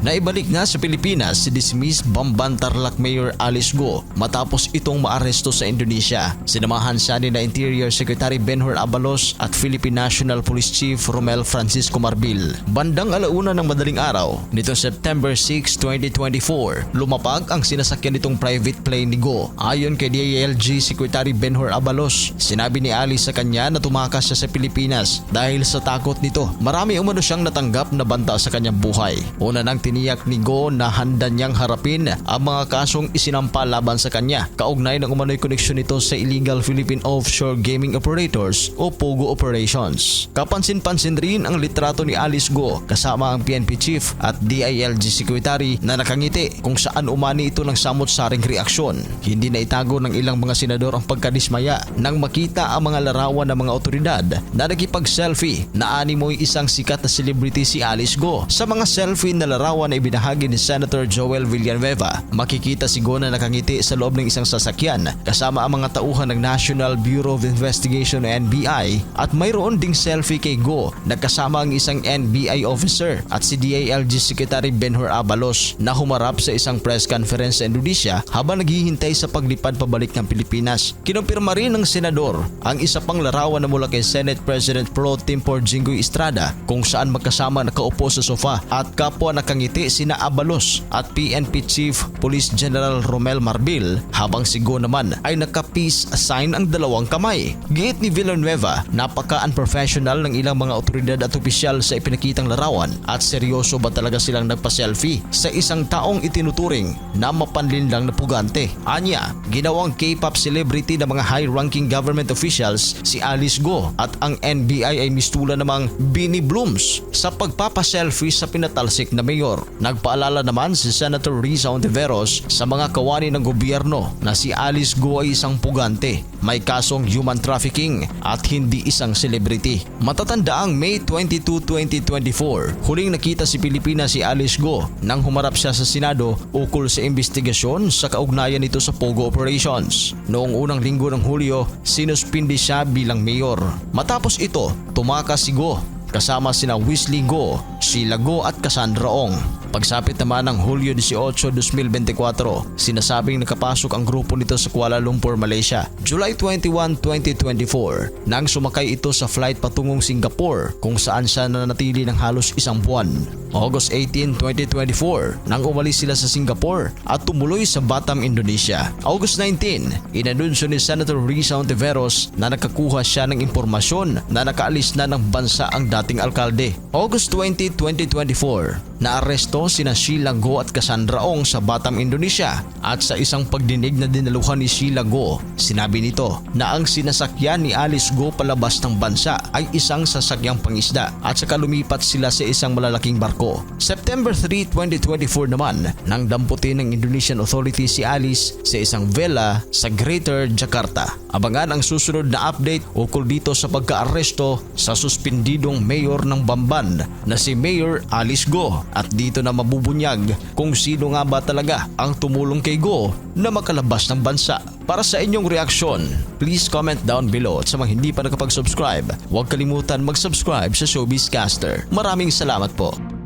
Naibalik na sa Pilipinas si dismissed Bamban Tarlac Mayor Alice Go matapos itong maaresto sa Indonesia. Sinamahan siya ni na Interior Secretary Benhur Abalos at Philippine National Police Chief Romel Francisco Marbil. Bandang alauna ng madaling araw, nitong September 6, 2024, lumapag ang sinasakyan nitong private plane ni Go. Ayon kay DILG Secretary Benhur Abalos, sinabi ni Alice sa kanya na tumakas siya sa Pilipinas dahil sa takot nito. Marami umano siyang natanggap na banta sa kanyang buhay. Una nang tiniyak ni Go na handa niyang harapin ang mga kasong isinampa laban sa kanya. Kaugnay ng umano'y koneksyon nito sa illegal Philippine Offshore Gaming Operators o POGO Operations. Kapansin-pansin rin ang litrato ni Alice Go kasama ang PNP Chief at DILG Secretary na nakangiti kung saan umani ito ng samot-saring reaksyon. Hindi na itago ng ilang mga senador ang pagkadismaya nang makita ang mga larawan ng mga otoridad na nagkipag-selfie na animoy isang sikat na celebrity si Alice Go. Sa mga selfie na larawan na ibinahagi ni Senator Joel Villanueva, makikita si Go na nakangiti sa loob ng isang sasakyan kasama ang mga tauhan ng National Bureau of Investigation NBI at mayroon ding selfie kay Go nagkasama ang isang NBI officer at si DILG Secretary Benhur Abalos na humarap sa isang press conference sa Indonesia habang naghihintay sa paglipad pabalik ng Pilipinas. Kinumpirma rin ng senador ang isa pang larawan na mula kay Senate President Pro Tempore Jinggoy Estrada kung saan magkasama nakaupo sa sofa at kapwa nakangiti sina Abalos at PNP Chief Police General Romel Marbil habang si Go naman ay naka-peace sign ang dalawang kamay. Giit ni Villanueva, napaka-unprofessional ng ilang mga otoridad at opisyal sa ipinakitang larawan at seryoso ba talaga silang nagpa-selfie sa isang taong itinuturing na mapanlinlang na pugante. Anya, ginawang K-pop celebrity ng mga high-ranking government officials si Alice Go at ang NBI ay mistula namang Bini Blooms sa pagpapaselfie sa pinatalsik na mayor. Nagpaalala naman si Senator Risa Ontiveros sa mga kawani ng gobyerno na si Alice Go ay isang pugante, may kasong human trafficking at hindi isang celebrity. Matatanda ang May 22, 2024, huling nakita si Pilipinas si Alice Go nang humarap siya sa Senado ukol sa investigasyon sa kaugnayan nito sa Pogo Operations. Noong unang linggo ng Hulyo, sinuspindi siya bilang mayor. Matapos ito, tumakas si Go kasama sina Wesley Go, Sheila Go at Cassandra Ong. Pagsapit naman ng Hulyo 18, 2024, sinasabing nakapasok ang grupo nito sa Kuala Lumpur, Malaysia. July 21, 2024, nang sumakay ito sa flight patungong Singapore kung saan siya nanatili ng halos isang buwan. August 18, 2024, nang umalis sila sa Singapore at tumuloy sa Batam, Indonesia. August 19, inanunsyo ni Senator Risa Ontiveros na nakakuha siya ng impormasyon na nakaalis na ng bansa ang dating alkalde. August 20, 2024, naaresto sina Sheila Go at Cassandra Ong sa Batam, Indonesia at sa isang pagdinig na dinaluhan ni Sheila Go, sinabi nito na ang sinasakyan ni Alice Go palabas ng bansa ay isang sasakyang pangisda at saka lumipat sila sa isang malalaking barko. September 3, 2024 naman nang damputin ng Indonesian Authority si Alice sa isang vela sa Greater Jakarta. Abangan ang susunod na update ukol dito sa pagkaaresto sa suspendidong mayor ng Bamban na si Mayor Alice Go at dito na mabubunyag kung sino nga ba talaga ang tumulong kay Go na makalabas ng bansa. Para sa inyong reaksyon, please comment down below at sa mga hindi pa nakapag-subscribe, huwag kalimutan mag-subscribe sa Showbiz Caster. Maraming salamat po.